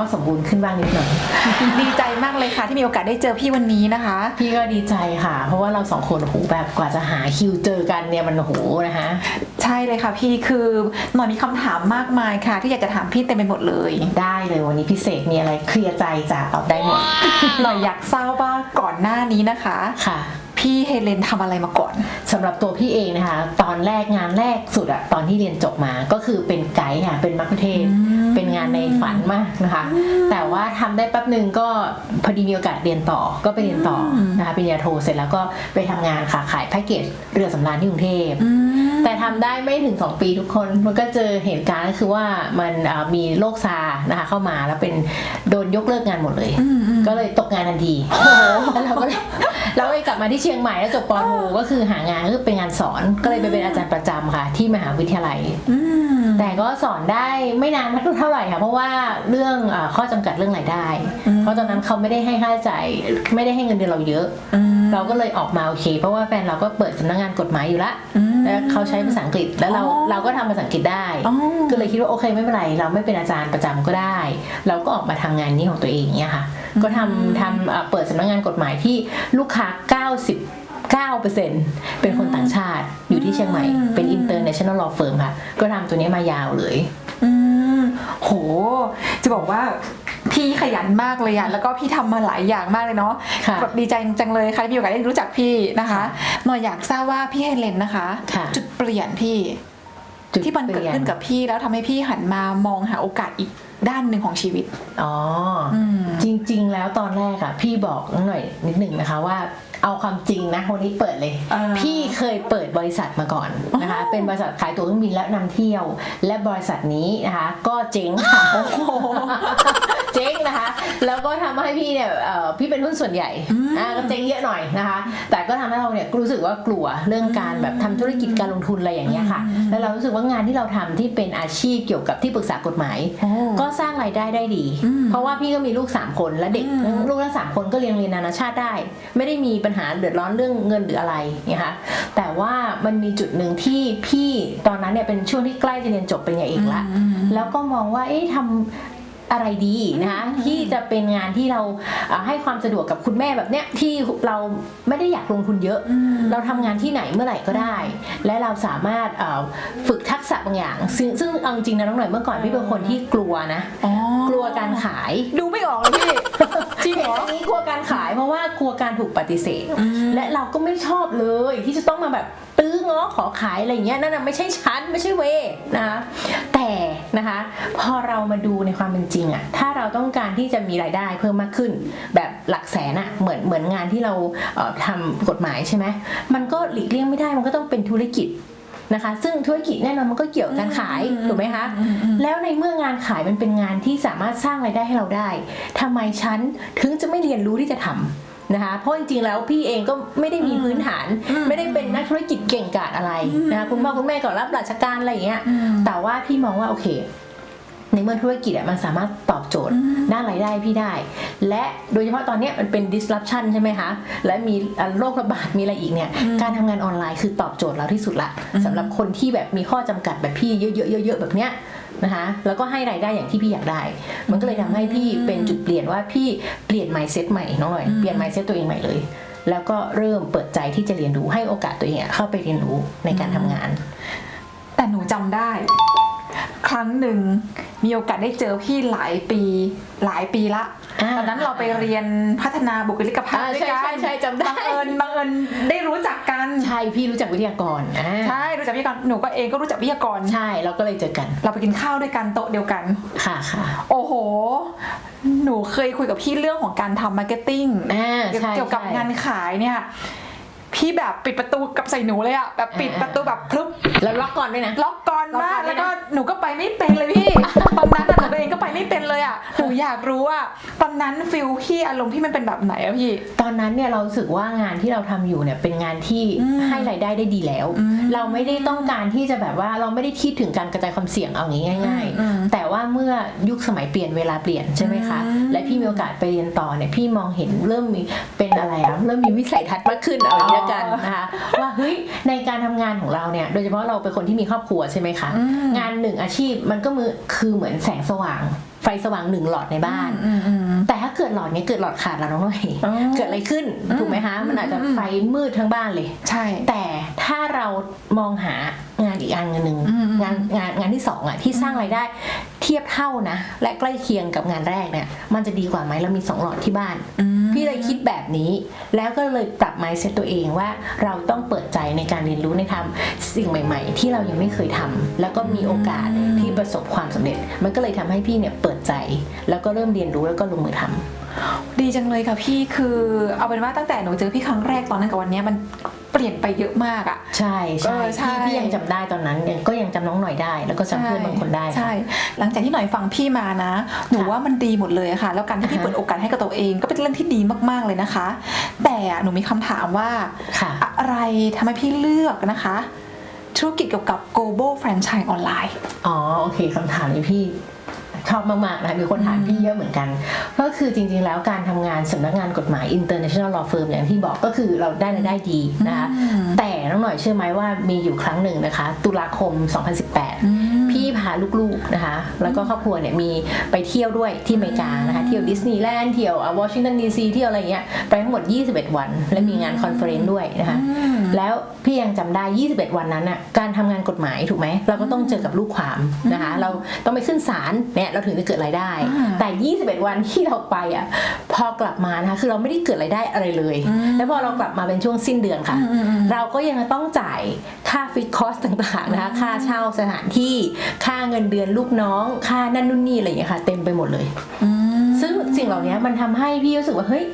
ก็สมบูรณ์ขึ้นบ้างนิดหน่อย ดีใจมากเลยค่ะ ที่มีโอกาสได้เจอพี่วันนี้นะคะ พี่ก็ดีใจค่ะ เพราะว่าเราสองคนโอ้โหแบบกว่าจะหาคิวเจอกันเนี่ยมันโอ้โหนะคะ ใช่เลยค่ะพี่คือหน่อยมีคำถามมากมายค่ะ ที่อยากจะถามพี่เต็มไปหมดเลย ได้เลยวันนี้พิเศษมีอะไรเคลียร์ใจจะตอบได้หมดหน่อยอยากทราบว่าก่อนหน้านี้นะคะค่ะพี่เฮเลนทำอะไรมาก่อนสำหรับตัวพี่เองนะคะ ตอนแรกงานแรกสุดอะตอนที่เรียนจบมาก็คือเป็นไกด์ค่ะเป็นมัคคุเทศก์ เป็นงานในฝันมากนะคะ แต่ว่าทำได้แป๊บหนึ่งก็พอดีมีโอกาสเรียนต่อก็ไปเรียนต่อนะคะปริญญาโทเสร็จแล้วก็ไปทำงานค่ะขายแพ็กเกจเรือสำราญที่กรุงเทพแต่ทำได้ไม่ถึง 2 ปีทุกคน มันก็เจอเหตุการณ์ก็คือว่ามันเอ่อมีโรคซาร์นะคะเข้ามาแล้วเป็นโดนยกเลิกงานหมดเลย ก็เลยตกงานทันทีแล้วเราก็เลยเราก็เลยกลับมาที่เชียงใหม่แล้วจบปอโทก็คือหางานก็คือเป็นงานสอนก็เลยไปเป็นอาจารย์ประจำค่ะ ที่มหาวิทยาลัย แต่ก็สอนได้ไม่นานนักเท่าไหร่ค่ะเพราะว่าเรื่องเออข้อจำกัดเรื่องรายได้ เพราะตอนนั้นเขาไม่ได้ให้ค่าใช้จ่ายไม่ได้ให้เงินเดือนเราเยอะ เราก็เลยออกมาโอเค เพราะว่าแฟนเราก็เปิดสำนักงานกฎหมายอยู่ละแล้วเขาใช้ภาษาอังกฤษแล้วเราอ๋อเราก็ทำภาษาอังกฤษได้อ๋อก็เลยคิดว่าโอเคไม่เป็นไร เราไม่เป็นอาจารย์ประจำก็ได้ เราก็ออกมาทำงานนี้ของตัวเองเนี่ยค่ะ ก็ทำทำเอ่อเปิดสำนักงานกฎหมายที่ลูกค้า 99%เป็นคนต่างชาติอยู่ที่เชียงใหม่ เป็น international law firm ค่ะ ก็ทำตัวนี้มายาวเลยอืมโห จะบอกว่าพี่ขยันมากเลยอะแล้วก็พี่ทำมาหลายอย่างมากเลยเนาะค่ะแบบดีใจจังเลยค่ะที่มีโอกาสได้รู้จักพี่นะคะค่ะหน่อยอยากทราบว่าพี่เฮเลนนะคะค่ะจุดเปลี่ยนพี่จุดที่มันเกิดปลี่ยขึ้นกับพี่แล้วทำให้พี่หันมามองหาโอกาสอีกด้านหนึ่งของชีวิต อ๋อออืมจริง ๆ แล้วตอนแรกอะพี่บอกหน่อยนิดหนึ่งนะคะว่า เอาความจริงนะวันนี้เปิดเลยเออพี่เคยเปิดบริษัทมาก่อนนะคะ เป็นบริษัทขายตั๋วเครื่องบินและนำเที่ยว และบริษัทนี้นะคะ ก็เจ๊งค่ะเจ๊งนะคะ แล้วก็ทำให้พี่เนี่ยเอ่อพี่เป็นหุ้นส่วนใหญ่อ่าก็เจ๊งเยอะหน่อยนะคะ แต่ก็ทำให้เราเนี่ยรู้สึกว่ากลัวเรื่องการแบบทำธุรกิจการลงทุนอะไรอย่างเงี้ยค่ะ แล้วเรารู้สึกว่างานที่เราทำที่เป็นอาชีพเกี่ยวกับที่ปรึกษากฎหมายโอ้ก็สร้างรายได้ได้ดีอืมเพราะว่าพี่ก็มีลูก3คนและเด็กอืมลูกทั้งสามคนก็เรียนเรียนนานาชาติได้ ไม่ได้มีปัญหาเดือดร้อนเรื่องเงินหรืออะไรนะคะแต่ว่ามันมีจุดหนึ่งที่พี่ตอนนั้นเนี่ยเป็นช่วงที่ใกล้จะเรียนจบปริญญาเอกละแล้วก็มองว่าเอ๊ะทำอะไรดีนะคะที่จะเป็นงานที่เราอ่าให้ความสะดวกกับคุณแม่แบบเนี้ยที่เราไม่ได้อยากลงทุนเยอะ เราทำงานที่ไหนเมื่อไหร่ก็ได้ และเราสามารถเอ่อฝึกทักษะบางอย่าง ซึ่งซึ่งเอาจริงนะน้องหน่อยเมื่อก่อนพี่เป็นคนที่กลัวนะอ๋อกลัวการขายดูไม่ออกเลยพี่ จริงเหรอเห็นอันนี้กลัวการขายเพราะว่ากลัวการถูกปฏิเสธอืมและเราก็ไม่ชอบเลยที่จะต้องมาแบบตื้อง้อขอขายอะไรอย่างเงี้ยนั่นน่ะไม่ใช่ชั้นไม่ใช่เวนะคะแต่นะคะ พอเรามาดูในความเป็นจริงอะถ้าเราต้องการที่จะมีรายได้เพิ่มมากขึ้น แบบหลักแสนอะเหมือนเหมือนงานที่เราเอ่อทำกฎหมายใช่ไหมมันก็หลีกเลี่ยงไม่ได้มันก็ต้องเป็นธุรกิจ นะคะ ซึ่งธุรกิจแน่นอนมันก็เกี่ยวกับการขายถูกไหมคะแล้วในเมื่องานขายมันเป็นงานที่สามารถสร้างรายได้ให้เราได้ทำไมฉันถึงจะไม่เรียนรู้ที่จะทำนะคะเพราะจริงๆแล้วพี่เองก็ไม่ได้มีพื้นฐาน ไม่ได้เป็นนักธุรกิจเก่งกาจอะไรนะคะคุณพ่อคุณแม่ก็รับราชการอะไรอย่างเงี้ยแต่ว่าพี่มองว่าโอเค ในเมื่อธุรกิจอะมันสามารถตอบโจทย์ด้านรายได้พี่ได้ และโดยเฉพาะตอนเนี้ยมันเป็น disruption ใช่ไหมคะ และมีอะโรคระบาดมีอะไรอีกเนี่ย การทำงานออนไลน์คือตอบโจทย์เราที่สุดละสำหรับคนที่แบบมีข้อจำกัดแบบพี่เยอะๆเยอะๆแบบเนี้ยนะคะแล้วก็ให้รายได้อย่างที่พี่อยากได้ มันก็เลยทำให้พี่เป็นจุดเปลี่ยนว่าพี่เปลี่ยน mindset ใหม่น้องหน่อยเปลี่ยน mindset ตัวเองใหม่เลย แล้วก็เริ่มเปิดใจที่จะเรียนรู้ให้โอกาสตัวเองอะเข้าไปเรียนรู้ในการทำงาน แต่หนูจำได้ ครั้งหนึ่งมีโอกาสได้เจอพี่หลายปีหลายปีละ อ่าตอนนั้นเราไปเรียนพัฒนาบุคลิกภาพอ่าด้วยกันใช่ใช่ใช่จำได้ บังเอิญบังเอิญได้รู้จักกัน ใช่พี่รู้จักวิทยากรอ่าใช่รู้จักวิทยากรหนูก็เองก็รู้จักวิทยากร ใช่เราก็เลยเจอกันเราไปกินข้าวด้วยกันโต๊ะเดียวกัน ค่ะค่ะโอ้โห หนูเคยคุยกับพี่เรื่องของการทำมาร์เก็ตติ้ง อ่าใช่เกี่ยวกับใช่ งานขายเนี่ย พี่แบบปิดประตูกับใส่หนูเลยอะแบบปิดอ่าประตูแบบพลึบแล้วล็อกก่อนด้วยนะ ล็อกก่อนมากล็อกก่อนด้วยนะ แล้วก็หนูก็ไปไม่เป็นเลยพี่ ตอนนั้นน่ะหนูเองก็ไปไม่เป็นเลยอะหนูอยากรู้ว่าตอนนั้นฟิลพี่อารมณ์พี่มันเป็นแบบไหนอะพี่ ตอนนั้นเนี่ยเรารู้สึกว่างานที่เราทำอยู่เนี่ยเป็นงานที่อืมให้รายได้ได้ดีแล้ว อืมเราไม่ได้ต้องการที่จะแบบว่าเราไม่ได้คิดถึงการกระจายความเสี่ยงเอางี้ง่ายอืมๆ แต่ว่าเมื่อยุคสมัยเปลี่ยนเวลาเปลี่ยนใช่ไหมคะ อืม และพี่มีโอกาสไปเรียนต่อเนี่ยพี่มองเห็นเริ่มมีเป็นอะไรอะเริ่มมีวิสัยทัศน์มากขึ้นเอาอย่างนี้ละกันนะคะว่าเฮ้ยในการทำงานของเราเนี่ย โดยเฉพาะเราเป็นคนที่มีครอบครัวใช่ไหมคะอืมงานหนึ่งอาชีพมันก็มือคือเหมือนแสงสว่างไฟสว่างหนึ่งหลอดในบ้านอืมอืม แต่ถ้าเกิดหลอดเนี้ยเกิดหลอดขาดแล้วน้องหน่อยอ๋อเกิดอะไรขึ้นอืมถูกไหมคะมันอาจจะอืมไฟมืดทั้งบ้านเลย ใช่ แต่ถ้าเรามองหางานอีกอันหนึ่งอืมงานงานงานที่สองอะที่สร้างรายได้เทียบเท่านะ และใกล้เคียงกับงานแรกเนี่ย มันจะดีกว่าไหมเรามีสองหลอดที่บ้านอืมพี่เลยคิดแบบนี้ แล้วก็เลยปรับ mindset ตัวเองว่าเราต้องเปิดใจในการเรียนรู้ในทำสิ่งใหม่ ๆ ที่เรายังไม่เคยทำแล้วก็มีโอกาสที่ประสบความสำเร็จ มันก็เลยทำให้พี่เนี่ยเปิดใจ แล้วก็เริ่มเรียนรู้แล้วก็ลงมือทำดีจังเลยค่ะพี่คือเอาเป็นว่าตั้งแต่หนูเจอพี่ครั้งแรกตอนนั้นกับวันเนี้ยมันเปลี่ยนไปเยอะมากอะใช่ใช่เออใช่พี่พี่ยังจำได้ตอนนั้นยังก็ยังจำน้องหน่อยได้ แล้วก็จำเพื่อนบางคนได้ค่ะใช่ หลังจากที่หน่อยฟังพี่มานะ หนูค่ะว่ามันดีหมดเลยอะค่ะ แล้วการที่พี่อ่าฮะเปิดโอกาสให้กับตัวเองก็เป็นเรื่องที่ดีมากๆเลยนะคะ แต่หนูมีคำถามว่าค่ะอะไรทำให้พี่เลือกนะคะ ธุรกิจเกี่ยวกับ global franchise ออนไลน์อ๋อโอเคคำถามนี้พี่ ชอบมากๆนะมีคนถามพี่เยอะเหมือนกัน ก็คือจริงๆแล้วการทำงานสำนักงานกฎหมาย international law firm อย่างที่บอกก็คือเราได้รายได้ดีนะคะอืมแต่น้องหน่อยเชื่อไหมว่ามีอยู่ครั้งหนึ่งนะคะ ตุลาคม 2018 พี่พาลูกๆนะคะ แล้วก็ครอบครัวเนี่ยมีไปเที่ยวด้วยที่อเมริกานะคะเที่ยวดิสนีย์แลนด์เที่ยววอชิงตันดีซีเที่ยวอะไรเงี้ยไปทั้งหมด 21 วัน และมีงานคอนเฟอเรนซ์ด้วยนะคะอืม แล้วพี่ยังจำได้ 21 วันนั้นน่ะการทำงานกฎหมายถูกไหมเราก็ต้องเจอกับลูกความนะคะ เราต้องไปขึ้นศาลเนี่ยเราถึงจะเกิดรายได้อ่าแต่ 21 วันที่เราไปอะพอกลับมานะคะคือเราไม่ได้เกิดรายได้อะไรเลยอืมแล้วพอเรากลับมาเป็นช่วงสิ้นเดือนค่ะอืมอืมอืมเราก็ยังต้องจ่ายค่าฟิกคอสต่างๆนะคะค่าเช่าสถานที่ค่าเงินเดือนลูกน้อง ค่านั่นนู่นนี่อะไรอย่างเงี้ยค่ะ เต็มไปหมดเลยอืมซึ่งสิ่งเหล่านี้มันทำให้พี่รู้สึกว่าเฮ้ย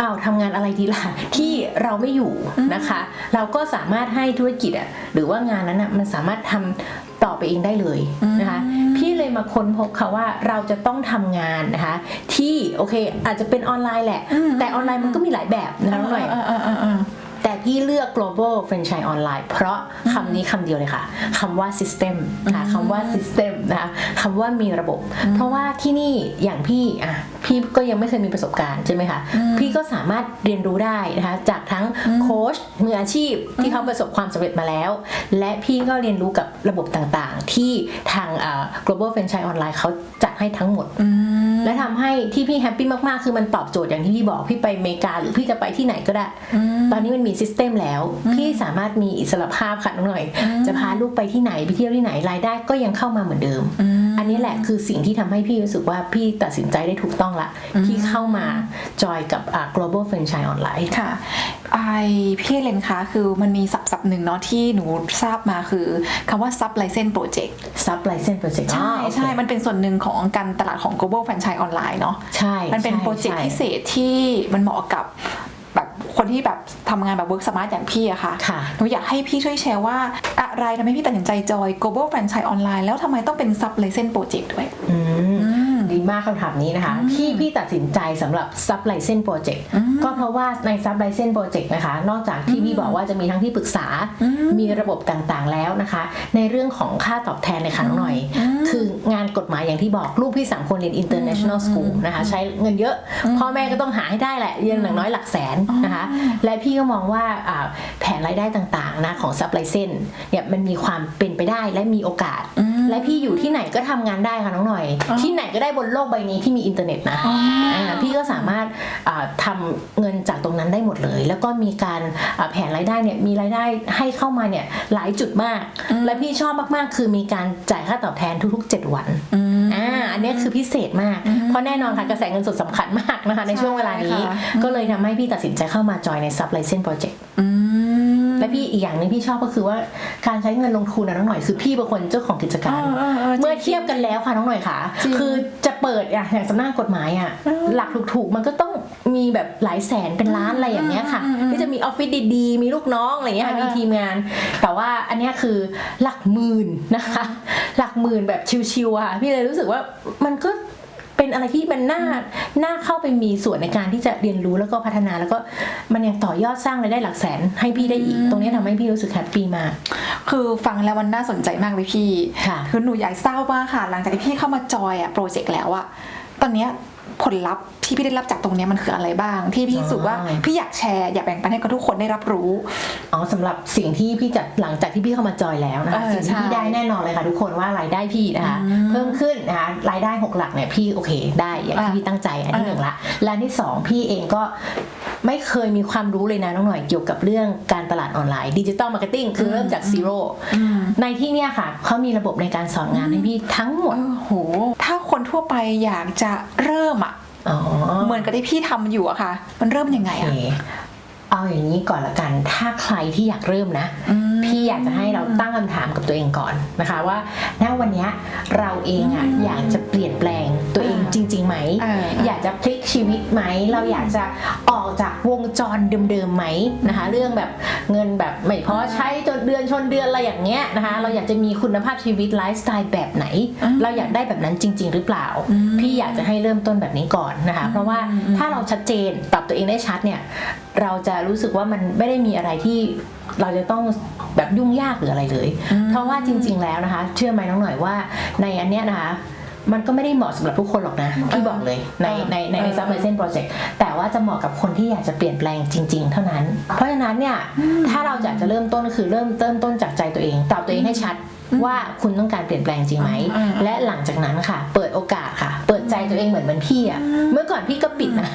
อ้าวทำงานอะไรดีล่ะที่เราไม่อยู่นะคะ เราก็สามารถให้ธุรกิจอะหรือว่างานนั้นอะมันสามารถทำต่อไปเองได้เลยนะคะพี่เลยมาค้นพบค่ะว่าเราจะต้องทำงานนะคะ ที่โอเคอาจจะเป็นออนไลน์แหละอืมแต่ออนไลน์มันก็มีหลายแบบนะคะน้องหน่อยเออเออเออเออแต่พี่เลือก global franchise online เพราะคำนี้คำเดียวเลยค่ะคำว่า system นะคะคำว่า system นะคะคำว่ามีระบบ เพราะว่าที่นี่อย่างพี่อะ พี่ก็ยังไม่เคยมีประสบการณ์ใช่ไหมคะพี่ก็สามารถเรียนรู้ได้นะคะจากทั้งโค้ชมืออาชีพที่เขาประสบความสำเร็จมาแล้ว และพี่ก็เรียนรู้กับระบบต่างๆ ที่ทางอ่า global franchise online เขาจัดให้ทั้งหมดอืมและทำให้ที่พี่แฮปปี้มากๆ คือมันตอบโจทย์อย่างที่พี่บอก พี่ไปอเมริกาหรือพี่จะไปที่ไหนก็ได้อืมตอนนี้มันมีซิสเต็มแล้ว พี่สามารถมีอิสรภาพค่ะน้องหน่อย จะพาลูกไปที่ไหนไปเที่ยวที่ไหนรายได้ก็ยังเข้ามาเหมือนเดิมอืมอันนี้แหละคือสิ่งที่ทำให้พี่รู้สึกว่าพี่ตัดสินใจได้ถูกต้องละ ที่เข้ามาจอยกับอ่า global franchise online ค่ะไอพี่เลนคะคือมันมีศัพท์ศัพท์หนึ่งเนาะที่หนูทราบมาคือคำว่า sub license project sub license project ใช่อ๋อโอเคใช่มันเป็นส่วนหนึ่งของการตลาดของ global franchise ออนไลน์เนาะใช่มันเป็นใช่โปรเจกต์ใช่พิเศษที่มันเหมาะกับแบบคนที่แบบทำงานแบบ work smart อย่างพี่อะค่ะค่ะ หนูอยากให้พี่ช่วยแชร์ว่า อะไรทำให้พี่ตัดสินใจจอย global franchise ออนไลน์แล้วทำไมต้องเป็น sub license project ด้วย อืมอื มดีมากคำถามนี้นะคะ ที่พี่ตัดสินใจสำหรับ sub license project ก็เพราะว่าใน sub license project นะคะ นอกจากที่พี่บอกว่าจะมีทั้งที่ปรึกษา มีระบบต่างๆแล้วนะคะ ในเรื่องของค่าตอบแทนเลยค่ะน้องหน่อย คืองานกฎหมายอย่างที่บอกลูกพี่สามคนเรียน international school นะคะ ใช้เงินเยอะ พ่อแม่ก็ต้องหาให้ได้แหละเรียนอย่างน้อยหลักแสนนะคะ และพี่ก็มองว่าอ่าแผนรายได้ต่างๆนะของ sub license เนี่ยมันมีความเป็นไปได้และมีโอกาส และพี่อยู่ที่ไหนก็ทำงานได้ค่ะน้องหน่อย ที่ไหนก็ได้บนโลกใบนี้ที่มีอินเทอร์เน็ตนะอ่าพี่ก็สามารถอ่าทำเงินจากตรงนั้นได้หมดเลย แล้วก็มีการอ่าแผนรายได้เนี่ยมีรายได้ให้เข้ามาเนี่ยหลายจุดมาก และพี่ชอบมากๆ คือมีการจ่ายค่าตอบแทนทุกๆ 7 วันอ่าอันเนี้ยคือพิเศษมาก เพราะแน่นอนค่ะกระแสเงินสดสำคัญมากนะคะในช่วงเวลานี้ค่ะก็เลยทำให้พี่ตัดสินใจเข้ามาจอยใน sub license project อืม และพี่อีกอย่างหนึงพี่ชอบก็คือว่าการใช้เงินลงทุนนะน้องหน่อยคือพี่เป็นคนเจ้าของกิจการเออเออเออจริงเมื่อเทียบกันแล้วค่ะน้องหน่อยค่ะจริงคือจะเปิดอะอย่างสำนักงานกฎหมายอะหลักถูกๆมันก็ต้องมีมีแบบหลายแสนเป็นล้านอะไรอย่างเงี้ยค่ะอืมอืมอืมที่จะมีออฟฟิศดีๆ มีลูกน้องอะไรเงี้ยค่ะเออมีทีมงาน แต่ว่าอันเนี้ยคือหลักหมื่นนะคะ หลักหมื่นแบบชิวๆอะค่ะพี่เลยรู้สึกว่ามันก็ เป็นอะไรที่มันน่าน่าเข้าไปมีส่วนในการที่จะเรียนรู้แล้วก็พัฒนาแล้วก็มันยังต่อยอดสร้างรายได้หลักแสนให้พี่ได้อีก ตรงเนี้ยทำให้พี่รู้สึกแฮปปี้มาก คือฟังแล้วมันน่าสนใจมากเลยพี่ค่ะคือหนูอยากทราบว่าค่ะ หลังจากที่พี่เข้ามาจอยอะโปรเจกต์แล้วอะตอนเนี้ย ผลลัพธ์ที่พี่ได้รับจากตรงเนี้ยมันคืออะไรบ้าง ที่พี่รู้สึกว่าอ๋อพี่อยากแชร์อยากแบ่งปันให้กับทุกคนได้รับรู้อ๋อสำหรับสิ่งที่พี่จัดหลังจากที่พี่เข้ามาจอยแล้วนะคะเออสิ่งที่พี่ใช่ได้แน่นอนเลยค่ะทุกคนว่ารายได้พี่นะคะอืมเพิ่มขึ้นนะคะรายได้หกหลักเนี่ยพี่โอเค ได้อย่างที่อะพี่ตั้งใจอันที่อะหนึ่งละและอันที่สองพี่เองก็ไม่เคยมีความรู้เลยนะน้องหน่อยเกี่ยวกับเรื่องการตลาดออนไลน์ดิจิตอลมาร์เก็ตติ้งคือเริ่มจากซีโร่อืมในที่เนี่ยค่ะเขามีระบบในการสอนงานให้พี่ทั้งหมดโอ้โหถ้าคน ทั่วไปอยากจะเริ่มอะอ๋อเหมือนกับที่พี่ทำอยู่อะค่ะ มันเริ่มยังไงโออะ เคเอาอย่างนี้ก่อนละกัน ถ้าใครที่อยากเริ่มนะอืมพี่อยากจะให้เราตั้งคำถามกับตัวเองก่อนนะคะว่าณวันเนี้ยเราเองอะอยากจะเปลี่ยนแปลงตัวเองอ่าจริงๆไหมเอออยากจะพลิกชีวิตไหม เราอยากจะออกจากวงจรเดิมๆไหมนะคะ เรื่องแบบเงินแบบไม่พอใช้จนเดือนชนเดือนอะไรอย่างเงี้ยนะคะ เราอยากจะมีคุณภาพชีวิตไลฟ์สไตล์แบบไหนอืมเราอยากได้แบบนั้นจริง ๆ หรือเปล่าอืมพี่อยากจะให้เริ่มต้นแบบนี้ก่อนนะคะ เพราะว่าอืมถ้าเราชัดเจนปรับตัวเองได้ชัดเนี่ยเราจะรู้สึกว่ามันไม่ได้มีอะไรที่เราจะต้องแบบยุ่งยากหรืออะไรเลยอืมเพราะว่าจริง ๆ แล้วนะคะ เชื่อไหมน้องหน่อยว่าในอันเนี้ยนะคะมันก็ไม่ได้เหมาะสำหรับทุกคนหรอกนะพี่บอกเลยในในในในเออซับไ i เซนโปรเจกต์แต่ว่าจะเหมาะกับคนที่อยากจะเปลี่ยนแปลงจริง ๆ เท่านั้น เพราะฉะนั้นเนี่ยถ้าเราอยากจะเริ่มต้นก็คือเริ่มเริ่มต้นจากใจตัวเองตอบตัวเองให้ชัดว่าคุณต้องการเปลี่ยนแปลงจริงไหมอืมและหลังจากนั้นค่ะ เปิดโอกาสค่ะ เปิดใจตัวเองเหมือนเหมือนพี่อะเมื่อก่อนพี่ก็ปิดนะ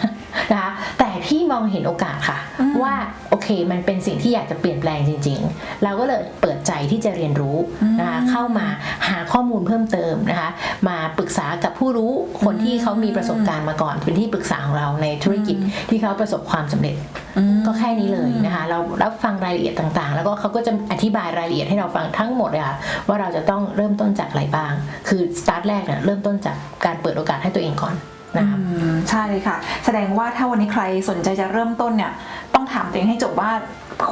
นะคะแต่พี่มองเห็นโอกาสค่ะอืมว่าโอเคมันเป็นสิ่งที่อยากจะเปลี่ยนแปลงจริง ๆ เราก็เลยเปิดใจที่จะเรียนรู้นะคะเข้ามาหาข้อมูลเพิ่มเติมนะคะ มาปรึกษากับผู้รู้คนที่เขามีประสบการณ์มาก่อน เป็นที่ปรึกษาของเราในธุรกิจที่เขาประสบความสำเร็จอืมก็แค่นี้เลยนะคะเรารับฟังรายละเอียดต่างๆ แล้วก็เขาก็จะอธิบายรายละเอียดให้เราฟังทั้งหมดเลยค่ะว่าเราจะต้องเริ่มต้นจากอะไรบ้าง คือสตาร์ทแรกเนี่ยเริ่มต้นจากการเปิดโอกาสให้ตัวเองก่อน นะคะอืมใช่เลยค่ะ แสดงว่าถ้าวันนี้ใครสนใจจะเริ่มต้นเนี่ยต้องถามตัวเองให้จบว่า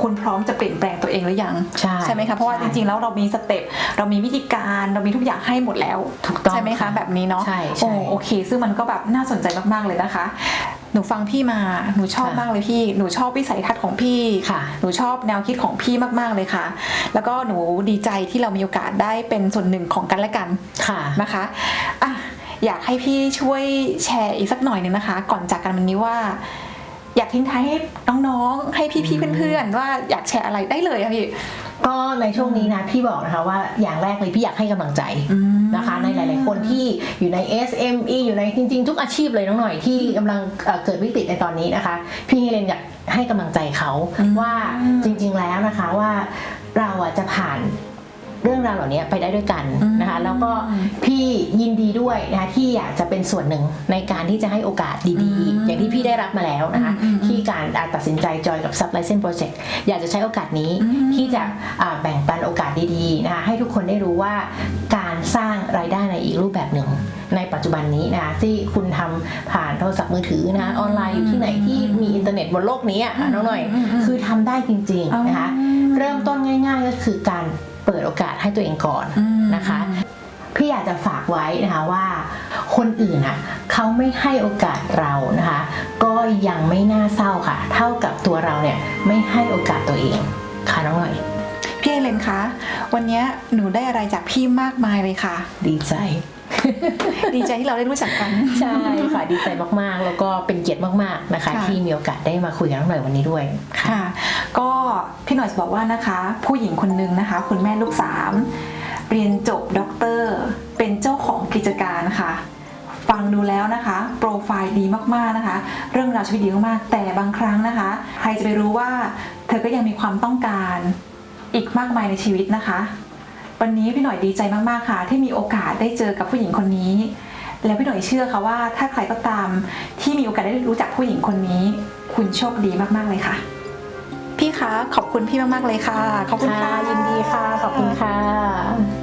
คุณพร้อมจะเปลี่ยนแปลงตัวเองหรือยังใช่ไหมคะเพราะว่าใช่จริงๆแล้วเรามีสเต็ปเรามีวิธีการเรามีทุกอย่างให้หมดแล้วถูกต้องใช่ไหมคะค่ะแบบนี้เนาะใช่ใช่โอ้โอเค ซึ่งมันก็แบบน่าสนใจมากๆเลยนะคะ หนูฟังพี่มาหนูชอบค่ะมากเลยพี่หนูชอบวิสัยทัศน์ของพี่ค่ะ หนูชอบแนวคิดของพี่มากๆเลยค่ะ แล้วก็หนูดีใจที่เรามีโอกาสได้เป็นส่วนหนึ่งของกันและกันค่ะนะคะอะ อยากให้พี่ช่วยแชร์อีกสักหน่อยหนึ่งนะคะ ก่อนจากกันวันนี้ว่า อยากทิ้งท้ายให้น้องๆ ให้พี่ๆเพื่อนๆ ว่าอยากแชร์อะไรได้เลยค่ะพี่ก็ในช่วงนี้นะพี่บอกนะคะว่าอย่างแรกเลยพี่อยากให้กำลังใจนะคะ ในหลาย ๆ คนที่อยู่ใน SME อยู่ในจริง ๆ ทุกอาชีพเลยน้องหน่อยที่กำลังเอ่อเกิดวิกฤตในตอนนี้นะคะ พี่เฮเลนอยากให้กำลังใจเขาอืมว่าจริง ๆ แล้วนะคะว่าเราอะจะผ่าน เรื่องราวเหล่านี้ไปได้ด้วยกันนะคะแล้วก็พี่ยินดีด้วยนะคะที่อยากจะเป็นส่วนหนึ่งในการที่จะให้โอกาสดีอืมๆอย่างที่พี่ได้รับมาแล้วนะคะอืมอืมที่การอ่าตัดสินใจจอยกับ Sub License Project อยากจะใช้โอกาสนี้อืมที่จะอ่าแบ่งปันโอกาสดีๆนะคะให้ทุกคนได้รู้ว่าการสร้างรายได้ในอีกรูปแบบหนึ่งในปัจจุบันนี้นะคะที่คุณทำผ่านโทรศัพท์มือถือนะคะออนไลน์อยู่ที่ไหนที่มีอินเทอร์เน็ตบนโลกนี้อะน้องหน่อยอืมอืมคือทำได้จริงๆนะคะอ๋อเริ่มต้นง่าย ๆ ก็คือการ เปิดโอกาสให้ตัวเองก่อนอืมนะคะ พี่อยากจะฝากไว้นะคะว่า คนอื่นอะเขาไม่ให้โอกาสเรานะคะ ก็ยังไม่น่าเศร้าค่ะ เท่ากับตัวเราเนี่ยไม่ให้โอกาสตัวเองค่ะน้องหน่อย พี่เอเลนคะ วันนี้หนูได้อะไรจากพี่มากมายเลยค่ะ ดีใจ ดีใจที่เราได้รู้จักกัน ใช่ค่ะดีใจมากๆ แล้วก็เป็นเกียรติมากๆนะคะ ค่ะ ที่มีโอกาสได้มาคุยกับน้องหน่อยวันนี้ด้วยค่ะ ค่ะ ก็พี่หน่อยจะบอกว่านะคะ ผู้หญิงคนหนึ่งนะคะ คุณแม่ลูกสามเรียนจบด็อกเตอร์ เป็นเจ้าของกิจการค่ะ ฟังดูแล้วนะคะ โปรไฟล์ดีมากๆนะคะ เรื่องราวชีวิตดีมากๆแต่บางครั้งนะคะ ใครจะไปรู้ว่า เธอก็ยังมีความต้องการ อีกมากมายในชีวิตนะคะ วันนี้พี่หน่อยดีใจมากๆค่ะ ที่มีโอกาสได้เจอกับผู้หญิงคนนี้ แล้วพี่หน่อยเชื่อค่ะว่า ถ้าใครก็ตามที่มีโอกาสได้รู้จักผู้หญิงคนนี้ คุณโชคดีมากๆเลยค่ะ พี่คะขอบคุณพี่มากๆเลยค่ะขอบคุณค่ะยินดีค่ะ ขอบคุณค่ะ